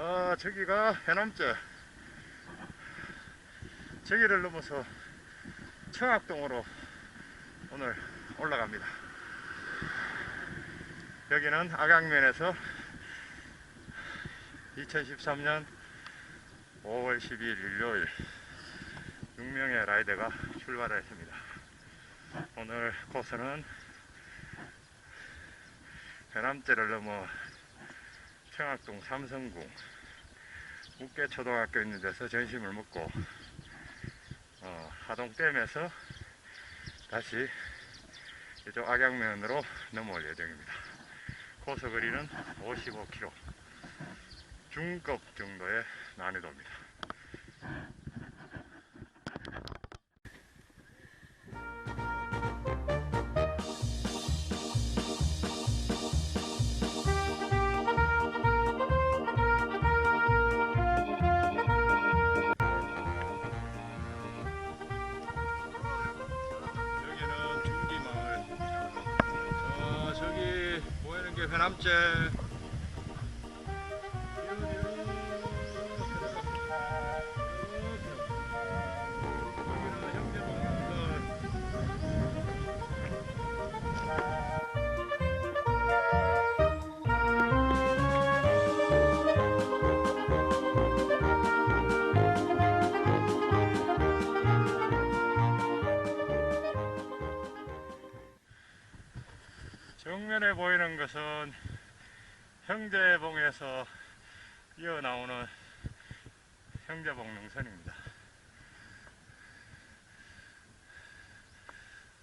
자, 저기가 해남제. 저기를 넘어서 청학동으로 오늘 올라갑니다. 여기는 악양면에서 2013년 5월 12일 일요일 6명의 라이더가 출발했습니다. 오늘 코스는 해남제를 넘어 청학동 삼성궁 묵계초등학교 있는 데서 점심을 먹고 어, 하동댐에서 다시 이쪽 악양면으로 넘어올 예정입니다. 코스 거리는 55km 중급 정도의 난이도입니다. 이는 게 회남제. 정면에 보이는 것은 형제봉에서 이어나오는 형제봉 능선입니다.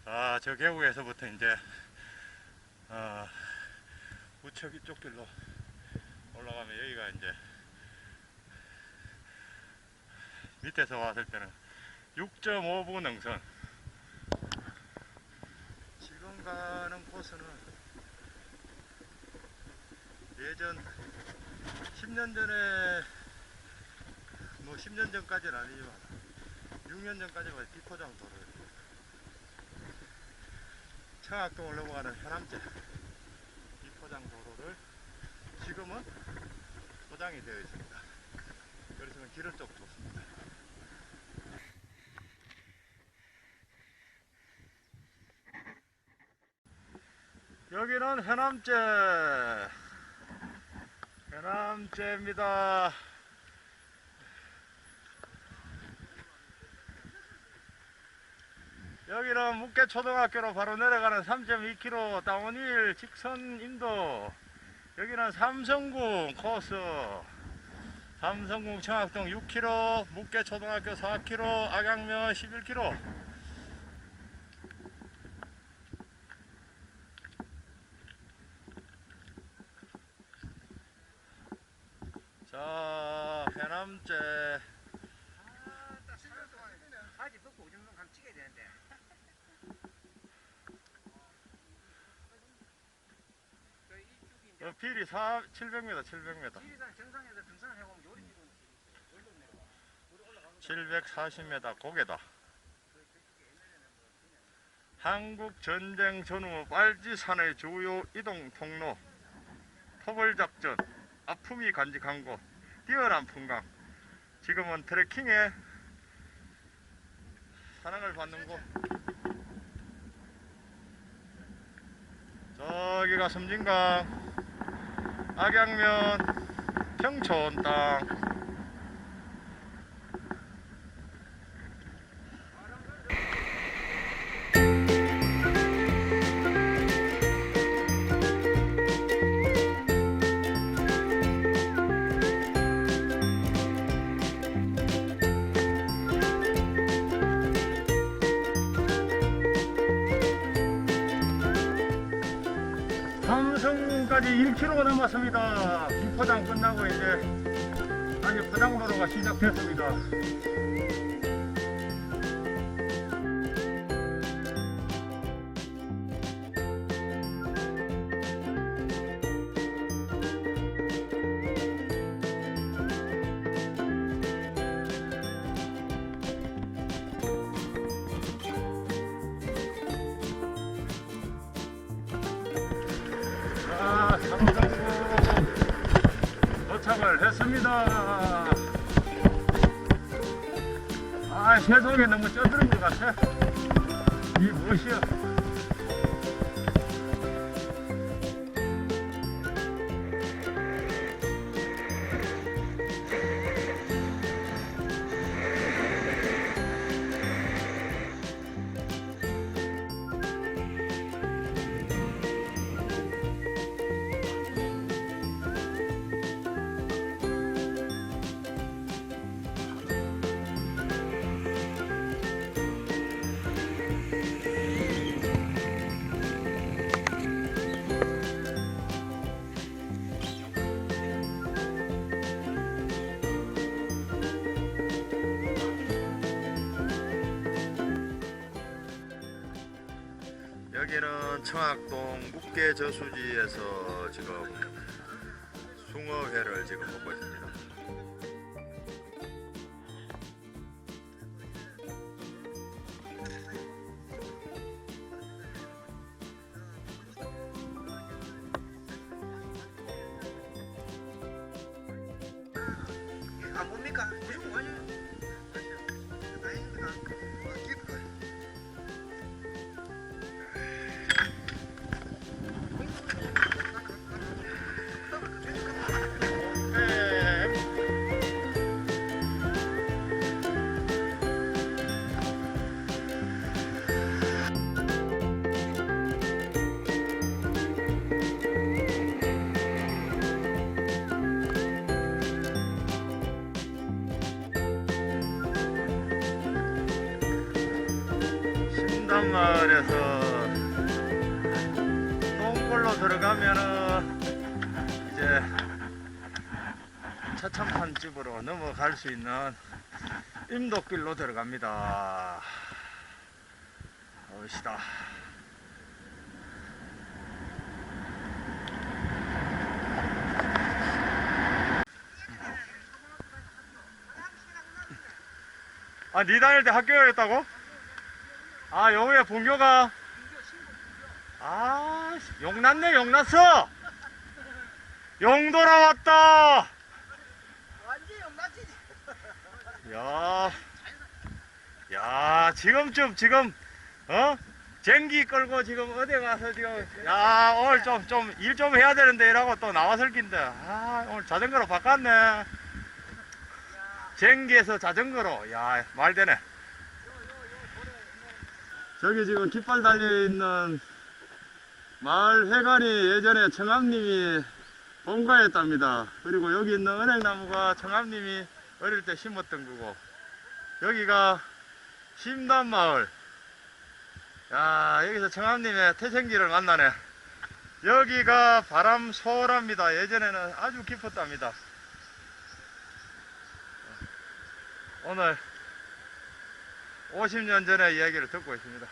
아, 저 계곡에서부터 이제 어, 우측 이쪽 길로 올라가면 여기가 이제 밑에서 왔을 때는 6.5부 능선 지금 가는 코스는 예전 10년 전에 뭐 10년 전까지는 아니지만 6년 전까지만 비포장 도로예요. 청학동을 넘어가는 현암제 비포장 도로를 지금은 포장이 되어 있습니다. 그래서 길은 좀 좋습니다. 여기는 해남제 해남제입니다. 여기는 묵계초등학교로 바로 내려가는 3.2km 다운힐 직선 인도. 여기는 삼성궁 코스. 삼성궁 청학동 6km 묵계초등학교 4km 악양면 11km 자 해남제 바지 벗고 우정동 가면 찍어야 되는데. 그 이쪽이 어, 필이 4, 700m 700m 지리산 정상에서 등산을 해보면 요리 지금 올라가면 740m 고개다. 한국 전쟁 전후 빨지산의 주요 이동 통로, 토벌 작전, 아픔이 간직한 곳, 뛰어난 풍광. 지금은 트레킹에 사랑을 받는 곳. 저기가 섬진강, 악양면, 평촌 땅. 삼성까지 1km 남았습니다. 비포장 끝나고 이제 다시 포장도로가 시작됐습니다. 됐습니다. 아, 세상에 너무 쪄드는 것 같아. 이 무엇이야? 여기는 청학동 묵계 저수지에서 지금 숭어회를 지금 먹고 있습니다. 안 봅니까? 무슨 신당마을에서 동굴로 들어가면은 이제 차참판 집으로 넘어갈 수 있는 임도길로 들어갑니다. 멋있다. 아, 니 다닐 때 학교였다고? 아, 여우야 본교가? 아, 용났네, 용났어! 용 돌아왔다! 완전 영락지. 야, 야, 지금쯤, 지금, 어? 쟁기 끌고 지금 어디 가서 지금, 야, 오늘 좀, 좀, 일좀 해야 되는데, 이라고 또 나왔을 긴데, 아, 오늘 자전거로 바꿨네. 쟁기에서 자전거로, 야, 말 되네. 저기 지금 깃발 달려있는 마을 회관이 예전에 청암님이 본가였답니다. 그리고 여기 있는 은행나무가 청암님이 어릴 때 심었던 거고 여기가 심단마을. 야 여기서 청암님의 태생기를 만나네. 여기가 바람소랍니다. 예전에는 아주 깊었답니다. 오늘 50년 전의 이야기를 듣고 있습니다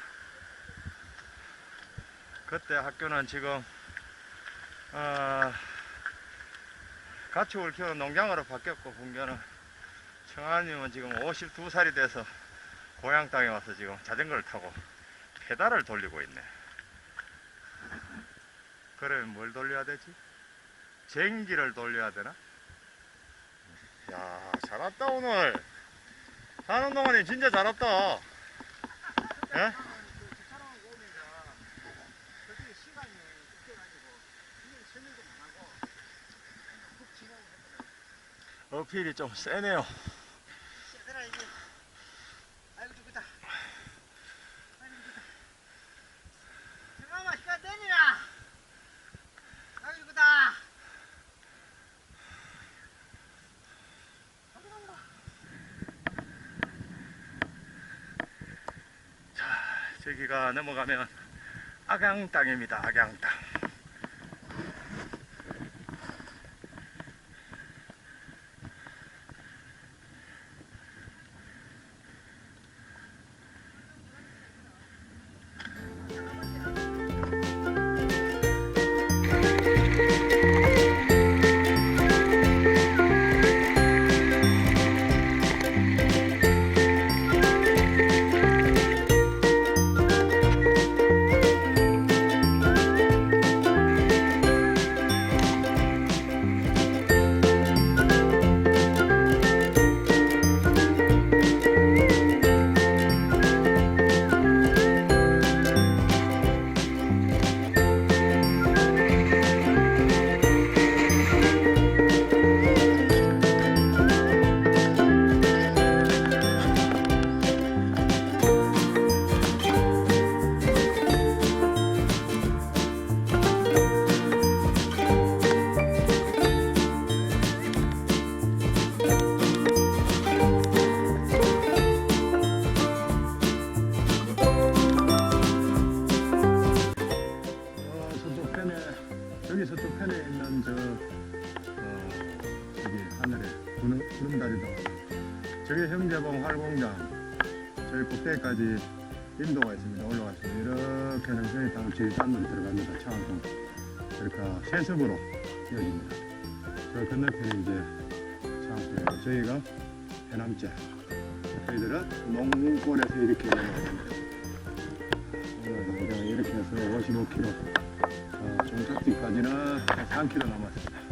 그때 학교는 지금 어, 가축을 키우는 농장으로 바뀌었고 본교는 청아님은 지금 52살이 돼서 고향 땅에 와서 지금 자전거를 타고 페달을 돌리고 있네. 그러면 뭘 돌려야 되지? 쟁기를 돌려야 되나? 야, 잘 왔다 오늘. 하는 동안에 진짜 잘 왔다. 예? 어필이 좀 세네요. 얘들아 이게 아이고 죽겠다. 아이고 죽겠다. 잠깐만 시간 되니라. 아이고 죽겠다. 저기가 넘어가면 악양 땅입니다. 악양 땅. 형제봉 활공장 저희 꼭대기까지 인도가 있습니다. 올라갔습니다. 이렇게 해서 저희 다음 저희 산으로 들어갑니다. 창원 그러니까 세습으로 여기입니다. 저 건너편에 이제 창원이고 저희가 해남제 저희들은 농골에서 이렇게. 오늘 이렇게 해서 55km 어, 종착지까지는 3km 남았습니다.